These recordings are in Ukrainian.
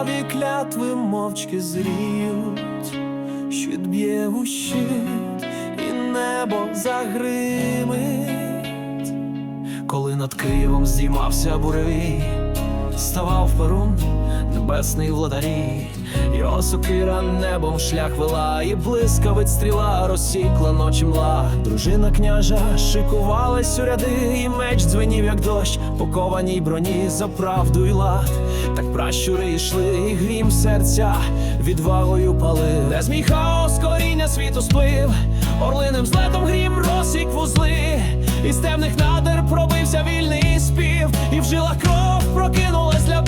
криваві клятви мовчки зріють, щит б'є у щит, і небо загримить, коли над Києвом здіймався буревій, ставав перун небесний владарі, його сокира небом шлях вела, і блискавець стріла розсікла ночі мла. Дружина княжа шикувалась у ряди, і меч дзвенів, як дощ, по кованій броні за правду й лад. Так пращури йшли, і грім серця відвагою палив. Де змій хаос коріння світу сплив, орлиним злетом грім розсік вузли, із темних надер пробився вільний спів, і в жилах кров прокинулась для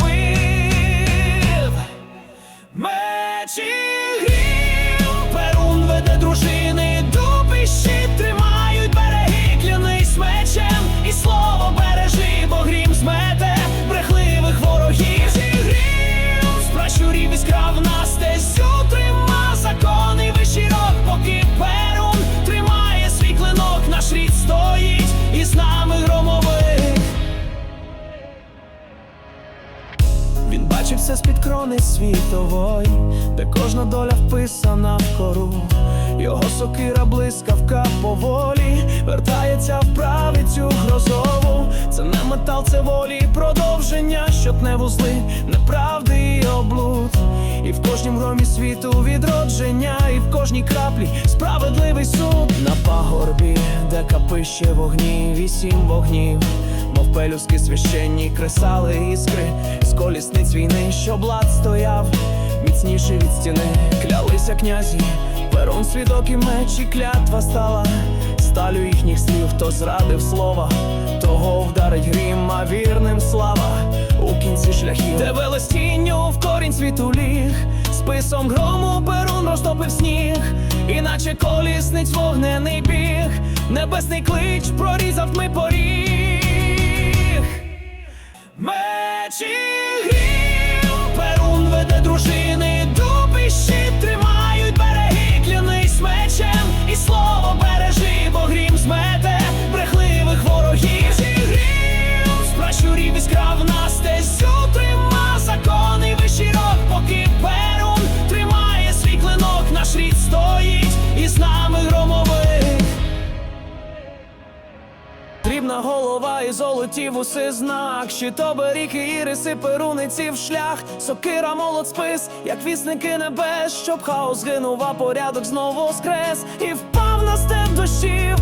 Він з-під крони світової, де кожна доля вписана в кору. Його сокира блискавка поволі вертається в правицю грозову. Це не метал, це волі, продовження, щоб не вузли, неправди і облуд. І в кожнім громі світу відродження, і в кожній краплі справедливий суд на пагорбі, де капище вогні, вісім вогнів. Мов пелюски священні кресали іскри з колісниць війни, що блад стояв, міцніше від стіни, клялися князі, перун свідок і меч, і клятва стала сталю їхніх слів, хто зрадив слова, того вдарить грім, а вірним слава у кінці шляхів. Де велостінню в корінь світу ліг, списом грому перун розтопив сніг, іначе колісниць вогнений біг, небесний клич прорізав ми поріг. Срібна голова і золоті вуси знак, щитоберіки, іриси, перуниці в шлях, сокира, молот, спис, як вісники небес, щоб хаос гинув, а порядок знову воскрес і впав на степ дощів.